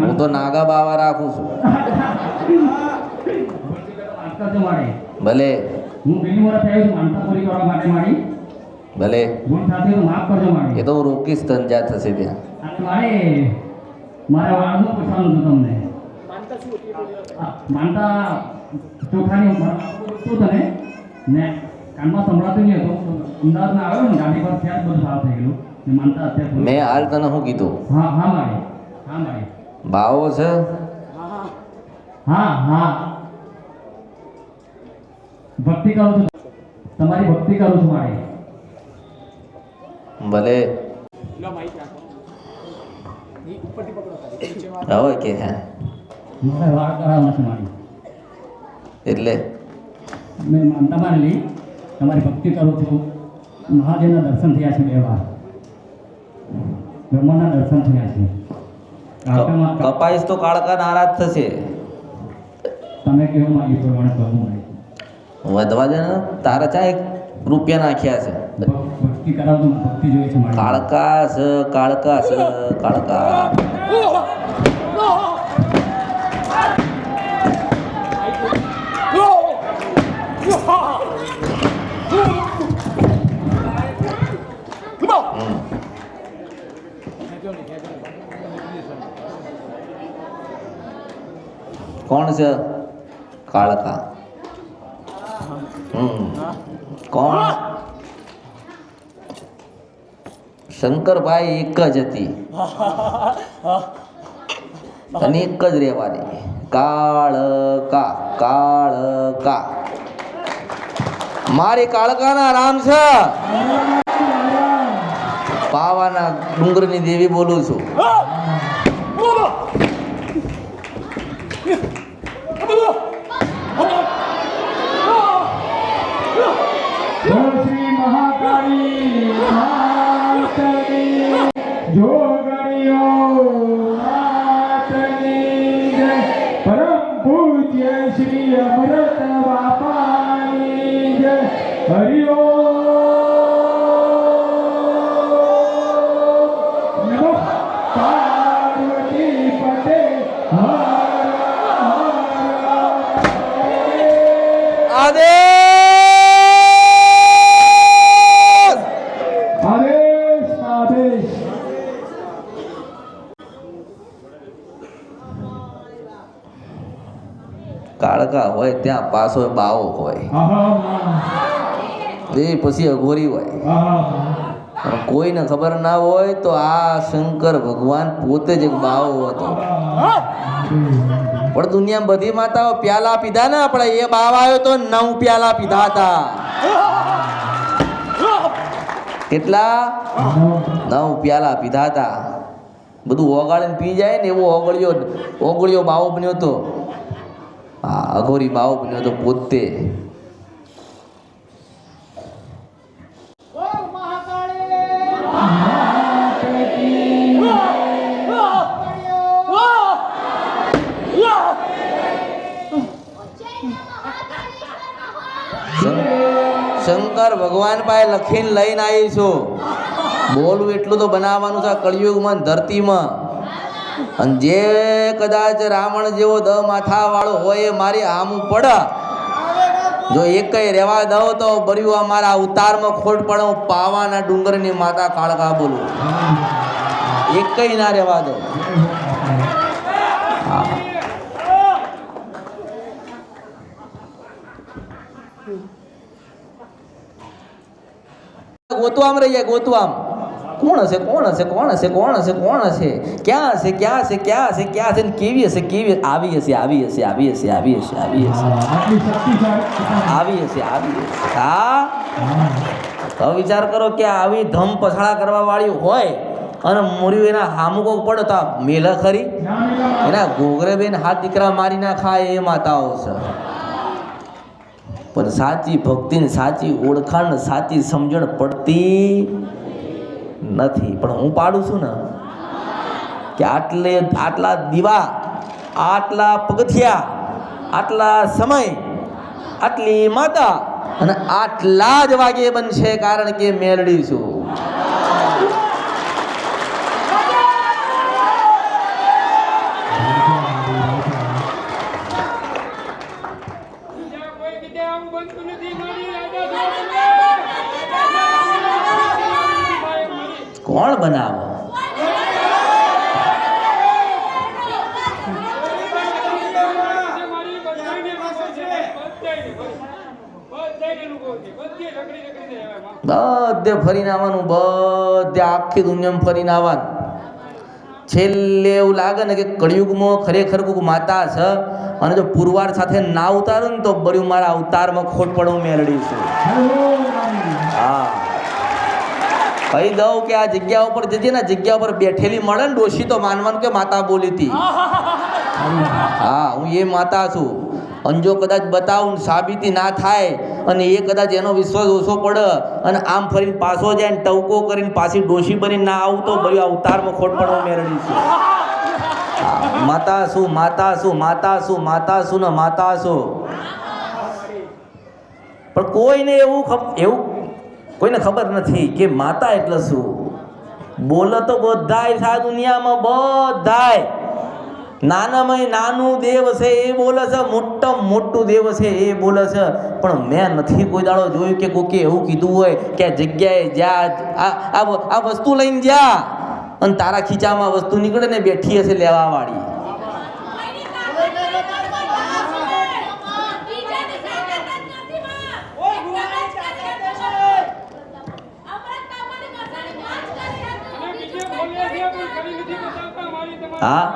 હું તો નાગા બાવા રાખું છું. ભલે. ભલે. એ તો હું રોકીશ તન થશે ત્યાં. મારે મારે વાળનું પૂછવાનું હતું તમને. માનતા ચોખાની શું તને ને કાનમાં સંભળાતું નહીં હતું અમદાવાદમાં આવ્યો ને ગાડી પર ત્યાં જ બધું સારું થઈ ગયેલું ને માનતા અત્યારે મેં હાલ તને શું કીધું હા હા મારી હા મારી બાવો છે હા હા ભક્તિ કરું છું તમારી ભક્તિ કરું છું મારી ભલે હવે કે હે મારે વાર કરાવવા છે મારી એટલે? મેં માનતા લઈ તમારી ભક્તિ કરું છું. મહાદેવના દર્શન થયા છે બે વાર. બ્રહ્માના દર્શન થયા છે. કપાઈશ તો કાળકા નારાજ થશે. તમે કેવું માગ્યું પ્રમાણે કરવું મારી વધવા દે ને તારા ચા એક રૂપિયા નાખ્યા છે. કાળકાશ ભક્તિ કરાવજો ભક્તિ જોઈએ છે કાળકા કાળકા કાળકા હમ. કોણ છે કાળકા કોણ? શંકરભાઈ એક જ હતી. અને એક જ રહેવાની. કાળકા કાળકા. મારી કાળકાના રામ છે. પાવાના ડુંગરની દેવી બોલું છું. કાળકા હોય ત્યાં પાછો બાવો હોય. એ પછી અઘોરી હોય. કોઈને ખબર ના હોય તો આ શંકર ભગવાન પોતે જ એક બાવો હતો. પણ દુનિયામાં બધી માતાઓ પ્યાલા પીધા ને આપણે. એ બાવા આવ્યો તો નવ પ્યાલા પીધા હતા. કેટલા? નવ પ્યાલા પીધા હતા. બધું ઓગાળીને પી જાય ને એવો ઓગળ્યો ઓગળ્યો બાવો બન્યો હતો હા, અઘોરી બાવો બન્યો હતો પોતે. શંકર ભગવાન પાસે લખીને લઈને આવી છું. બોલવું એટલું તો બનાવવાનું છે આ કળિયુગમાં ધરતીમાં. અને જે કદાચ રાવણ જેવો દ માથા વાળો હોય એ મારી આમું પડ જો એકય રહેવા દઉં તો બર્યું આ મારા અવતારમાં ખોટ પડે હું પાવાના ડુંગરની માતા કાળકા બોલું. એકય ના રહેવા દઉં હા ગોતવામ રહી જાય ગોતવામ. કોણ હશે કોણ હશે કોણ હશે કોણ હશે કોણ હશે? ક્યાં હશે ક્યાં હશે ક્યાં હશે ક્યાં હશે કેવી હશે કેવી આવી હશે આવી હશે આવી હશે આવી હશે આવી હશે. આવી હશે આવી હશે. હા? વિચાર કરો કે આવી ધમ પછાડા કરવા વાળી હોય અને મોર્યું એના હામુકો પડે તો મેલ ખરી? એના ગોગરે બેન હાથ દીકરા મારી ના ખાય એ માતાઓ છે. પણ સાચી ભક્તિને સાચી ઓળખાણ સાચી સમજણ પડતી નથી. પણ હું પાડું છું ને કે આટલે આટલા દીવા, આટલા પગથિયા, આટલા સમય, આટલી માતા અને આટલા જ વાગે બનશે કારણ કે મેલડી છું. કોણ બનાવો? બધી ફરીને આવવાનું, બધે આખી દુનિયામાં ફરીને આવવાનું. છેલ્લે એવું લાગે ને કે કળિયુગમાં ખરેખર કોઈક માતા છે, અને જો પુરવાર સાથે ના ઉતારું ને તો બળ્યું મારા અવતારમાં ખોટ પડવું મેળવી છું કહી દઉં કે આ જગ્યા ઉપર જજે ને જગ્યા ઉપર બેઠેલી મળે ને ડોશી તો માનવાનું કે માતા બોલી હતી. હા, હું એ માતા છું. અને જો કદાચ બતાવું સાબિતી ના થાય અને એ કદાચ એનો વિશ્વાસ ઓછો પડે અને આમ ફરીને પાછો જાય ને ટવકો કરીને પાછી ડોશી બનીને ના આવું તો ભર્યું અવતારમાં ખોટ પડવા મેળવી છું. માતા શું માતા શું માતા શું માતા શું ને માતા શું પણ કોઈને એવું એવું કોઈને ખબર નથી કે માતા એટલે શું? બોલે તો બધાય સા દુનિયામાં, બધાય. નાનામાં નાનું દેવ છે, એ બોલે છે. મોટા મોટું દેવ છે, એ બોલે છે. પણ મેં નથી કોઈ દાડો જોયું કે કોકે એવું કીધું હોય કે જગ્યાએ જા, આ વસ્તુ લઈને જા. અને તારા ખીચામાં વસ્તુ નીકળે ને બેઠી હશે લેવા হ্যাঁ